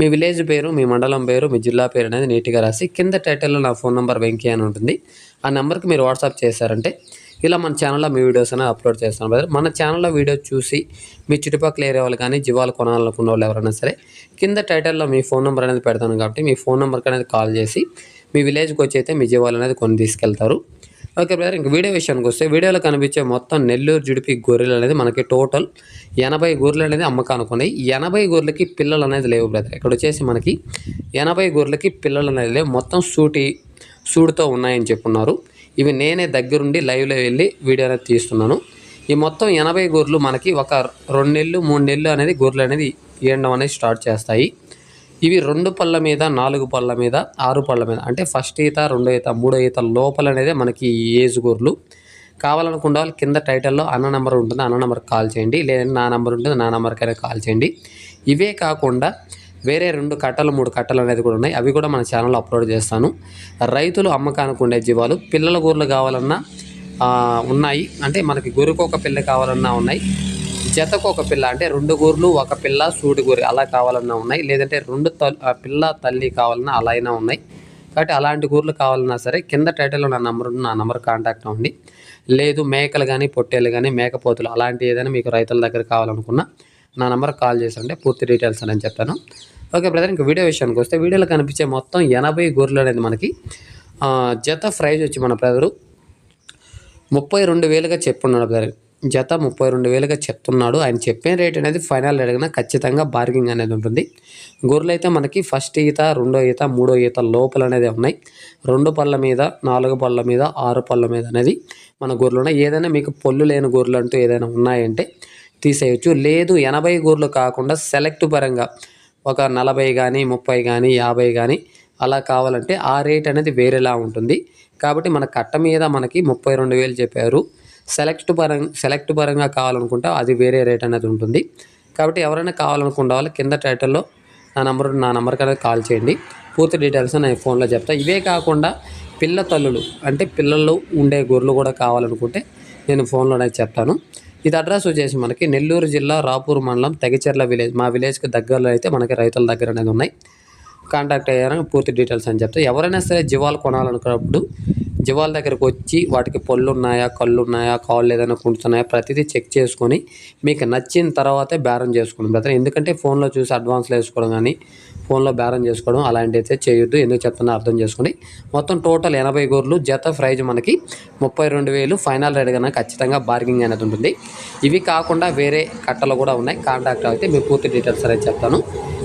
మీ village పేరు మీ మండలం పేరు మీ జిల్లా పేరు అనేది నీట్గా రాసి కింద టైటిల్లో నా ఫోన్ నెంబర్ వెంకీ అని ఉంటుంది. ఆ నెంబర్కి మీరు వాట్సాప్ చేశారంటే ఇలా మన ఛానల్లో మీ వీడియోస్ అనేది అప్లోడ్ చేస్తాను బ్రదర్ మన ఛానల్లో వీడియో చూసి మీ చుట్టుపక్కల ఏరియా వాళ్ళు కానీ జీవాలు కొనాలనుకున్న వాళ్ళు ఎవరైనా సరే కింద టైటిల్లో మీ ఫోన్ నెంబర్ అనేది పెడతాను కాబట్టి మీ ఫోన్ నెంబర్కి అనేది కాల్ చేసి మీ విలేజ్కి వచ్చి అయితే మీ జీవాలు అనేది కొని తీసుకెళ్తారు. ఓకే బ్రదర్ ఇంక వీడియో విషయానికి వస్తే వీడియోలో కనిపించే మొత్తం నెల్లూరు జుడిపి గొర్రెలు అనేది మనకి టోటల్ ఎనభై గొర్రెలు అనేది అమ్మకానికి ఉన్నాయి ఎనభై గొర్రెలకి పిల్లలు అనేది లేవు బ్రదర్. ఇక్కడ వచ్చేసి మనకి ఎనభై గొర్రెలకి పిల్లలు అనేది లేవు. మొత్తం సూటి సూడుతో ఉన్నాయని చెప్పున్నారు. ఇవి నేనే దగ్గరుండి లైవ్లో వెళ్ళి వీడియో అనేది తీస్తున్నాను. ఈ మొత్తం ఎనభై గొర్రెలు మనకి ఒక రెండు నెలలు మూడు నెలలు అనేది గొర్రెలు అనేది ఇవ్వడం అనేది స్టార్ట్ చేస్తాయి. ఇవి రెండు పళ్ళ మీద నాలుగు పళ్ళ మీద ఆరు పళ్ళ మీద. అంటే ఫస్ట్ ఈత రెండో ఈత మూడో ఈత లోపల అనేది మనకి ఈ ఏజ్ గొర్రెలు కావాలనుకున్న వాళ్ళు కింద టైటిల్లో అన్న నెంబర్ ఉంటుంది అన్న నెంబర్కి కాల్ చేయండి. లేదంటే నా నెంబర్ ఉంటుంది నా నెంబర్కైనా కాల్ చేయండి. ఇవే కాకుండా వేరే రెండు కట్టలు మూడు కట్టలు అనేది కూడా ఉన్నాయి. అవి కూడా మన ఛానల్లో అప్లోడ్ చేస్తాను. రైతులు అమ్మకానికి ఉండే జీవాలు పిల్లల గొర్రెలు కావాలన్నా ఉన్నాయి. అంటే మనకి గొర్రెకు ఒక పిల్ల కావాలన్నా ఉన్నాయి. జతకు ఒక పిల్ల అంటే రెండు గూర్లు ఒక పిల్ల సూటి అలా కావాలన్నా ఉన్నాయి. లేదంటే రెండు పిల్ల తల్లి కావాలన్నా అలా అయినా ఉన్నాయి. కాబట్టి అలాంటి గూర్లు కావాలన్నా సరే కింద టైటిల్లో నా నెంబర్ నా నెంబర్ కాంటాక్ట్ అవ్వండి. లేదు మేకలు కానీ పొట్టేలు కానీ మేకపోతులు అలాంటి ఏదైనా మీకు రైతుల దగ్గర కావాలనుకున్నా నా నెంబర్ కాల్ చేసంటే పూర్తి డీటెయిల్స్ అని చెప్తాను. ఓకే బ్రదర్ ఇంకా వీడియో విషయానికి వస్తే వీడియోలో కనిపించే మొత్తం ఎనభై గొర్రెలు అనేది మనకి జత ప్రైజ్ వచ్చి మన బ్రదరు ముప్పై రెండు వేలుగా చెప్పున్నాడు బ్రదర్. జత ముప్పై రెండు వేలుగా చెప్తున్నాడు. ఆయన చెప్పిన రేట్ అనేది ఫైనల్ అడిగినా ఖచ్చితంగా బార్గింగ్ అనేది ఉంటుంది. గొర్రెలు అయితే మనకి ఫస్ట్ ఈత రెండో ఈత మూడో ఈత లోపల అనేది ఉన్నాయి. రెండు పళ్ళ మీద నాలుగు పళ్ళ మీద ఆరు పళ్ళ మీద అనేది మన గొర్రెలు ఉన్నాయి. ఏదైనా మీకు పొల్లు లేని గొర్రెలు అంటూ ఏదైనా ఉన్నాయంటే తీసేయచ్చు. లేదు ఎనభై గొర్రెలు కాకుండా సెలెక్ట్ పరంగా ఒక నలభై కానీ ముప్పై కానీ యాభై కానీ అలా కావాలంటే ఆ రేట్ అనేది వేరేలా ఉంటుంది. కాబట్టి మన కట్ట మీద మనకి ముప్పై రెండు వేలు చెప్పారు. సెలెక్ట్ పరంగా సెలెక్ట్ పరంగా కావాలనుకుంటే అది వేరే రేట్ అనేది ఉంటుంది. కాబట్టి ఎవరైనా కావాలనుకున్న వాళ్ళు కింద టైటిల్లో నా నెంబర్ నా నెంబర్కి అనేది కాల్ చేయండి. పూర్తి డీటెయిల్స్ నేను ఫోన్లో చెప్తా. ఇవే కాకుండా పిల్ల తల్లులు అంటే పిల్లలు ఉండే గొర్రెలు కూడా కావాలనుకుంటే నేను ఫోన్లోనే చెప్తాను. ఇది అడ్రస్ వచ్చేసి మనకి నెల్లూరు జిల్లా రాపూర్ మండలం తెగచెర్ల విలేజ్ మా విలేజ్కి దగ్గరలో అయితే మనకి రైతుల దగ్గర అనేది ఉన్నాయి. కాంటాక్ట్ అయ్యారని పూర్తి డీటెయిల్స్ అని చెప్తే ఎవరైనా సరే జీవాలు కొనాలనుకున్నప్పుడు జీవాల దగ్గరకు వచ్చి వాటికి పళ్ళు ఉన్నాయా కళ్ళు ఉన్నాయా కాళ్ళు ఏదైనా కుంటున్నాయా ప్రతిదీ చెక్ చేసుకొని మీకు నచ్చిన తర్వాతే బేరం చేసుకోండి బ్రదర్. ఎందుకంటే ఫోన్లో చూసి అడ్వాన్స్లో వేసుకోవడం కానీ ఫోన్లో బేరం చేసుకోవడం అలాంటివి అయితే చేయొద్దు. ఎందుకు చెప్తున్నా అర్థం చేసుకోండి మొత్తం టోటల్ ఎనభై గోర్లు జత ప్రైజ్ మనకి ముప్పై రెండు వేలు ఫైనల్ రేట్ కన్నా ఖచ్చితంగా బార్గింగ్ అనేది ఉంటుంది. ఇవి కాకుండా వేరే కట్టలు కూడా ఉన్నాయి. కాంటాక్ట్ అయితే మీకు పూర్తి డీటెయిల్స్ అనేది చెప్తాను.